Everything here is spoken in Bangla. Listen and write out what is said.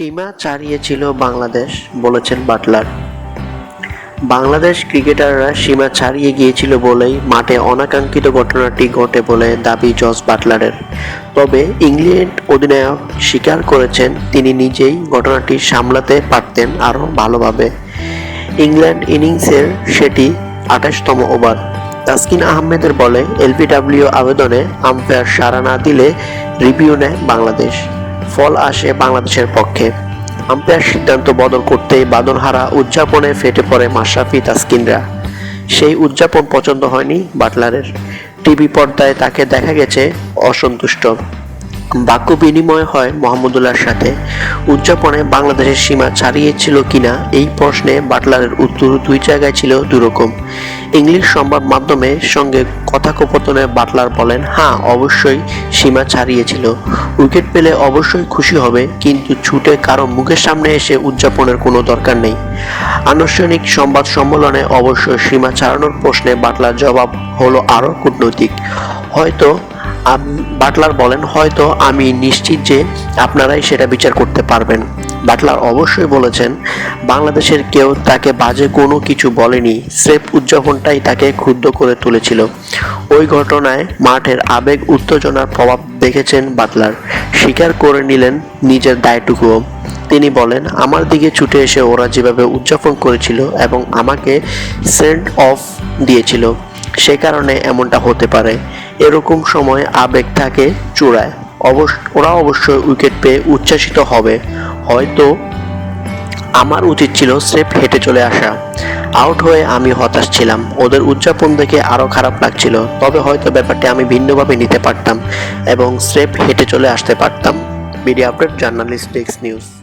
সীমা ছাড়িয়েছিল বাংলাদেশ, বলেছেন বাটলার। বাংলাদেশ ক্রিকেটাররা সীমা ছাড়িয়ে গিয়েছিল বলেই মাঠে অনাকাঙ্ক্ষিত ঘটনাটি ঘটে বলে দাবি জস বাটলারের। তবে ইংল্যান্ড অধিনায়ক স্বীকার করেছেন, তিনি নিজেই ঘটনাটি সামলাতে পারতেন আরও ভালোভাবে। ইংল্যান্ড ইনিংসের সেটি আঠাশতম ওভার। তাসকিন আহমেদের বলে এলবিডব্লিউ আবেদনে আম্পায়ার সাড়া না দিলে রিভিউ নেয় বাংলাদেশ। ফল আসে বাংলাদেশের পক্ষে। আম্পায়ার সিদ্ধান্ত বদল করতেই বাদনহারা উদযাপনে ফেটে পড়ে মাশরাফি তাসকিনরা। সেই উদযাপন পছন্দ হয়নি বাটলারের। টিভি পর্দায় তাকে দেখা গেছে অসন্তুষ্ট। বাক্য বিনিময় হয় মোহাম্মদুল্লাহর সাথে। উদযাপনে বাংলাদেশের সীমা ছাড়িয়েছিল কিনা এই প্রশ্নে বাটলারের উত্তর দুই জায়গায় ছিল দুরকম। ইংলিশ সংবাদ মাধ্যমে সঙ্গে কথোপকথনে বাটলার বলেন হ্যাঁ অবশ্যই সীমা ছাড়িয়েছিল উইকেট পেলে অবশ্যই খুশি হবে, কিন্তু ছুটে কারও মুখের সামনে এসে উদযাপনের কোনো দরকার নেই। আনুষ্ঠানিক সংবাদ সম্মেলনে অবশ্য সীমা ছাড়ানোর প্রশ্নে বাটলার জবাব হলো আরও কূটনৈতিক। হয়তো বাটলার বলেন, হয়তো আমি নিশ্চিত যে আপনারাই সেটা বিচার করতে পারবেন। বাটলার অবশ্যই বলেছেন, বাংলাদেশের কেউ তাকে বাজে কোনো কিছু বলেনি, স্রেফ উদযাপনটাই তাকে ক্ষুব্ধ করে তুলেছিল। ওই ঘটনায় মাঠের আবেগ উত্তেজনার প্রভাব দেখেছেন বাটলার। স্বীকার করে নিলেন নিজের দায়টুকুও। তিনি বলেন, আমার দিকে ছুটে এসে ওরা যেভাবে উদযাপন করেছিল এবং আমাকে সেন্ট অফ দিয়েছিল, সে কারণে এমনটা হতে পারে। এরকম সময় আবেগ থাকে চূড়ায়। অবশ্য ওরা অবশ্যই উইকেট পেয়ে উচ্ছ্বাসিত হবে। হয়তো আমার উচিত ছিল স্রেফ হেঁটে চলে আসা। আউট হয়ে আমি হতাশ ছিলাম। ওদের উদযাপন দেখে আরও খারাপ লাগছিল। তবে হয়তো ব্যাপারটি আমি ভিন্নভাবে নিতে পারতাম এবং স্রেফ হেঁটে চলে আসতে পারতাম। Media update, journalist, desk news.